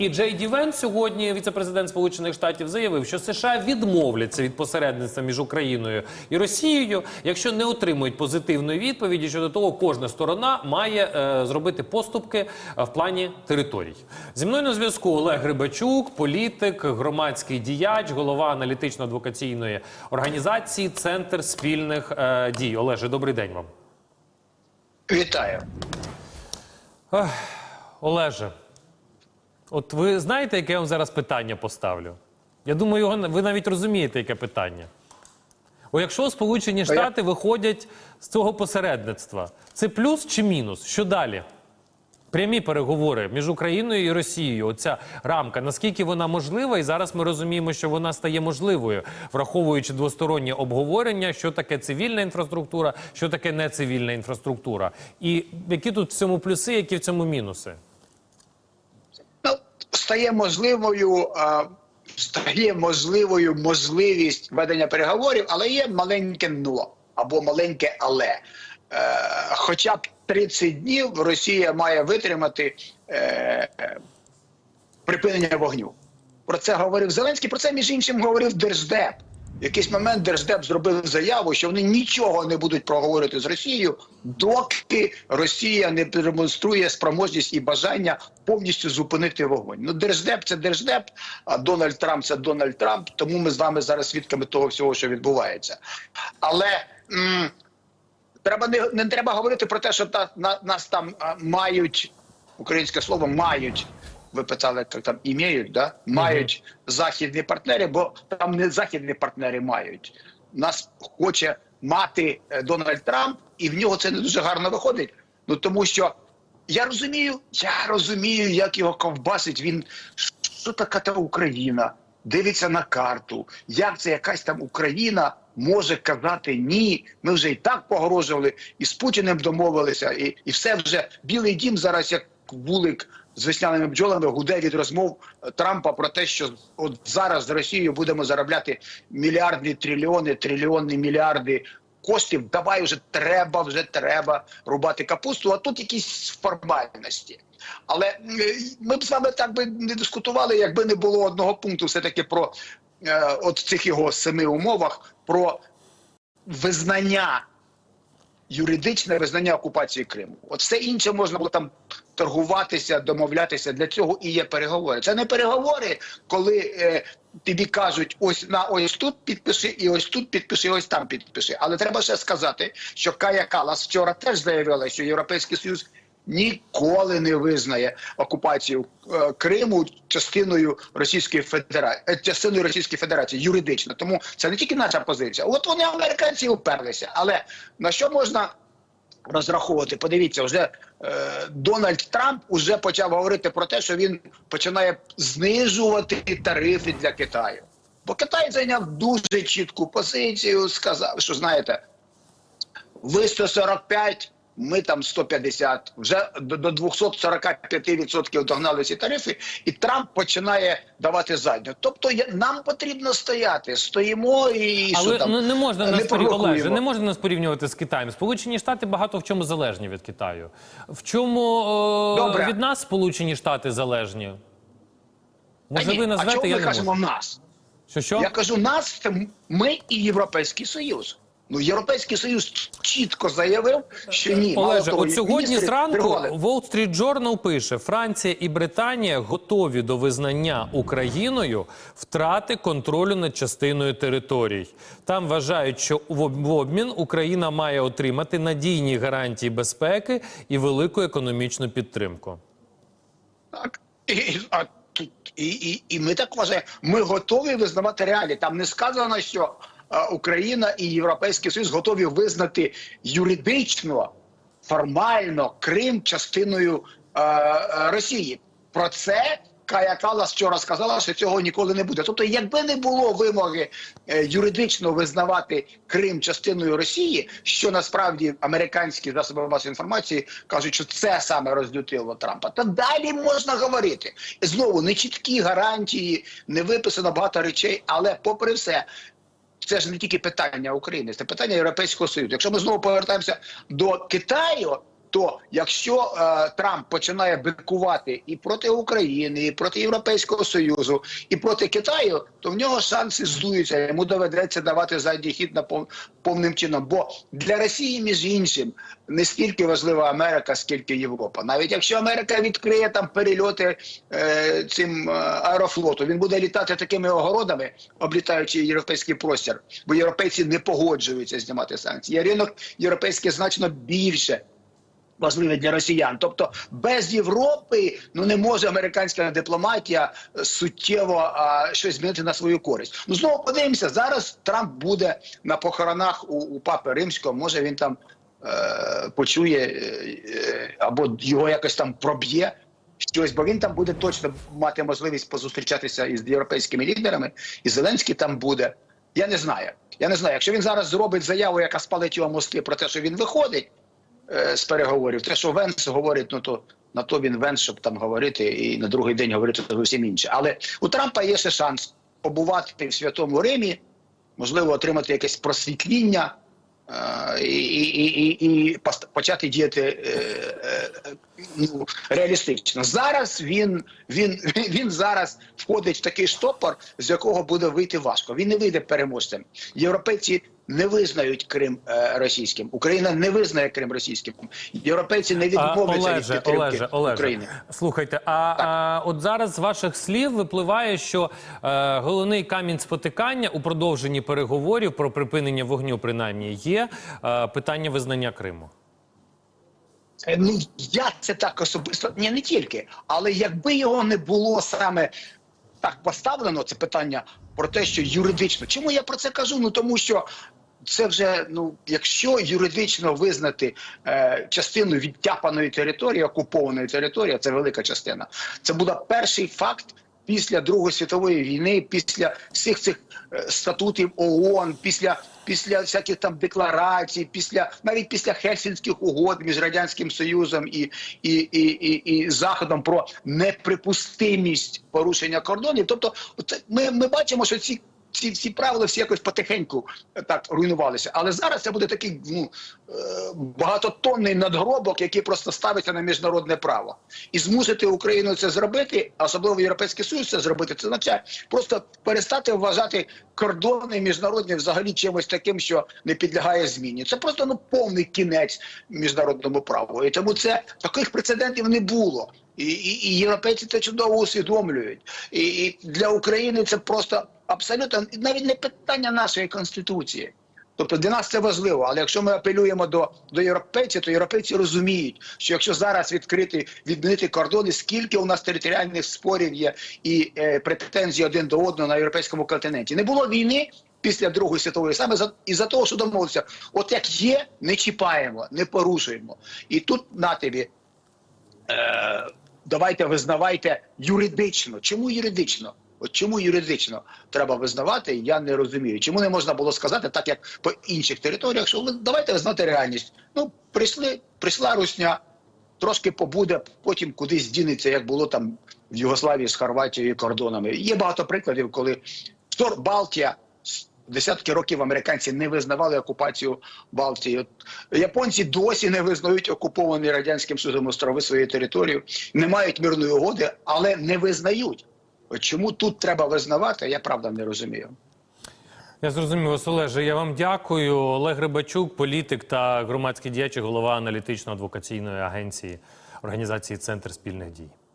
І Джей Ді Венс сьогодні, віце-президент Сполучених Штатів, заявив, що США відмовляться від посередництва між Україною і Росією, якщо не отримують позитивної відповіді щодо того, кожна сторона має е, зробити поступки е, в плані територій. Зі мною на зв'язку Олег Рибачук, політик, громадський діяч, голова аналітично-адвокаційної організації Центр спільних е, дій. Олеже, добрий день вам. Вітаю. Олеже, от ви знаєте, яке я вам зараз питання поставлю? Я думаю, його ви навіть розумієте, яке питання. О, якщо Сполучені Штати виходять з цього посередництва, це плюс чи мінус? Що далі? Прямі переговори між Україною і Росією. Оця рамка, наскільки вона можлива, і зараз ми розуміємо, що вона стає можливою, враховуючи двостороннє обговорення, що таке цивільна інфраструктура, що таке нецивільна інфраструктура. І які тут в цьому плюси, які в цьому мінуси? Стає можливою, стає можливою можливість ведення переговорів, але є маленьке но або маленьке але. Е, хоча б 30 днів Росія має витримати е, припинення вогню. Про це говорив Зеленський. Про це між іншим говорив Держдеп. В якийсь момент Держдеп зробив заяву, що вони нічого не будуть проговорити з Росією, доки Росія не продемонструє спроможність і бажання повністю зупинити вогонь. Ну, Держдеп це Держдеп, а Дональд Трамп це Дональд Трамп. Тому ми з вами зараз свідками того всього, що відбувається. Але м, треба не, не треба говорити про те, що та, на, нас там а, мають українське слово мають. Ви питали, як там імеють, да? мають західні партнери, бо там не західні партнери мають. Нас хоче мати е, Дональд Трамп, і в нього це не дуже гарно виходить. Ну тому що я розумію, я розумію, як його ковбасить. Він що така та Україна? Дивиться на карту. Як це якась там Україна може казати ні? Ми вже і так погрожували, і з Путіним домовилися, і, і все вже білий дім зараз як вулик з весняними бджолами гуде від розмов Трампа про те, що от зараз з Росією будемо заробляти мільярдні трильйони, трильйонні мільярди коштів. Давай вже треба, вже треба рубати капусту. А тут якісь формальності. Але ми б з вами так би не дискутували, якби не було одного пункту, все таки про е, от цих його семи умовах про визнання юридичне визнання окупації Криму. От все інше можна було там торгуватися, домовлятися. Для цього і є переговори. Це не переговори, коли е, тобі кажуть, ось на ось тут підпиши, і ось тут підпиши, і ось там підпиши. Але треба ще сказати, що Кая Калас вчора теж заявила, що Європейський Союз. Ніколи не визнає окупацію е, Криму частиною Російської Федерації, частиною Російської Федерації юридично. Тому це не тільки наша позиція. От вони американці уперлися. Але на що можна розраховувати? Подивіться, вже е, Дональд Трамп уже почав говорити про те, що він починає знижувати тарифи для Китаю. Бо Китай зайняв дуже чітку позицію, сказав, що знаєте, ви 145, ми там 150, вже до, до 245% догнали ці тарифи, і Трамп починає давати задню. Тобто нам потрібно стояти, стоїмо і що там, ну, не можна не нас порів... Олеже, не можна нас порівнювати з Китаєм. Сполучені Штати багато в чому залежні від Китаю. В чому е, Добре. від нас Сполучені Штати залежні? Може, ви а чому я ми кажемо нас? Що що? Я кажу нас, це ми і Європейський Союз. Ну, Європейський Союз чітко заявив, що ні. Олеже, того, от сьогодні зранку. Wall Street Journal пише: Франція і Британія готові до визнання Україною втрати контролю над частиною територій. Там вважають, що в обмін Україна має отримати надійні гарантії безпеки і велику економічну підтримку. Так. І, і- а тут і, і, і ми так вважаємо. Ми готові визнавати реалії. Там не сказано, що Україна і Європейський Союз готові визнати юридично, формально Крим частиною е, е, Росії. Про це Кая Калас вчора сказала, що цього ніколи не буде. Тобто, якби не було вимоги е, юридично визнавати Крим частиною Росії, що насправді американські засоби масової інформації кажуть, що це саме розлютило Трампа, то далі можна говорити. І знову не чіткі гарантії, не виписано багато речей, але попри все. Це ж не тільки питання України, це питання Європейського Союзу. Якщо ми знову повертаємося до Китаю, То якщо е, Трамп починає бикувати і проти України, і проти Європейського Союзу, і проти Китаю, то в нього шанси здуються. Йому доведеться давати задній хід на пов- повним чином. Бо для Росії, між іншим, не стільки важлива Америка, скільки Європа. Навіть якщо Америка відкриє там перельоти е, цим е, аерофлоту, він буде літати такими огородами, облітаючи європейський простір, бо європейці не погоджуються знімати санкції. Ринок європейський значно більше важливе для росіян. Тобто без Європи ну не може американська дипломатія е, суттєво а, щось змінити на свою користь. Ну знову подивимося. Зараз Трамп буде на похоронах у, у папи римського. Може він там е, почує е, е, або його якось там проб'є. Щось, бо він там буде точно мати можливість позустрічатися із європейськими лідерами, і Зеленський там буде. Я не знаю. Я не знаю. Якщо він зараз зробить заяву, яка спалить його мозки про те, що він виходить, з переговорів. Те, що Венс говорить, ну то на то він Венс, щоб там говорити, і на другий день говорити зовсім інше. Але у Трампа є ще шанс побувати в Святому Римі, можливо, отримати якесь просвітління. е, І, і, і, і почати діяти е, е, ну, реалістично. Зараз він, він, він зараз входить в такий штопор, з якого буде вийти важко. Він не вийде переможцем. Європейці не визнають Крим е, російським. Україна не визнає Крим російським. Європейці не відмовляться від підтримки Олеже, Олеже, України. слухайте, а, а от зараз з ваших слів випливає, що е, головний камінь спотикання у продовженні переговорів про припинення вогню, принаймні, є е, питання визнання Криму. Е, Ну я це так особисто ні, не тільки, але якби його не було саме так поставлено, це питання про те, що юридично. Чому я про це кажу? Ну тому що. Це вже ну, якщо юридично визнати е, частину відтяпаної території, окупованої території, це велика частина. Це буде перший факт після Другої світової війни, після всіх цих е, статутів ООН, після після всяких там декларацій, після навіть після Хельсінських угод між радянським союзом і, і, і, і, і заходом про неприпустимість порушення кордонів. Тобто, це ми, ми бачимо, що ці. Ці всі правила всі якось потихеньку е, так руйнувалися. Але зараз це буде такий ну, е, багатотонний надгробок, який просто ставиться на міжнародне право. І змусити Україну це зробити, особливо Європейський Союз це зробити, це означає просто перестати вважати кордони міжнародні взагалі чимось таким, що не підлягає зміні. Це просто ну повний кінець міжнародному праву. І тому це таких прецедентів не було. І, і, і європейці це чудово усвідомлюють. І, і для України це просто абсолютно навіть не питання нашої конституції. Тобто для нас це важливо, але якщо ми апелюємо до, до європейців, то європейці розуміють, що якщо зараз відкрити відмінити кордони, скільки у нас територіальних спорів є і е, претензій один до одного на європейському континенті, не було війни. Після Другої світової саме за із за того, що домовилися, от як є, не чіпаємо, не порушуємо. І тут на тобі е, давайте визнавайте юридично. Чому юридично? От чому юридично треба визнавати, я не розумію. Чому не можна було сказати, так як по інших територіях, що ви давайте визнати реальність. Ну, прийшли, прийшла русня, трошки побуде, потім кудись дінеться, як було там в Югославії з Хорватією кордонами. Є багато прикладів, коли Штор Балтія. Десятки років американці не визнавали окупацію Балтії. От Японці досі не визнають окуповані радянським Союзом острови своєї території, не мають мирної угоди, але не визнають. Чому тут треба визнавати, я правда не розумію. Я зрозумів, Олеже. Я вам дякую. Олег Рибачук, політик та громадський діяч, голова аналітично-адвокаційної агенції організації Центр спільних дій.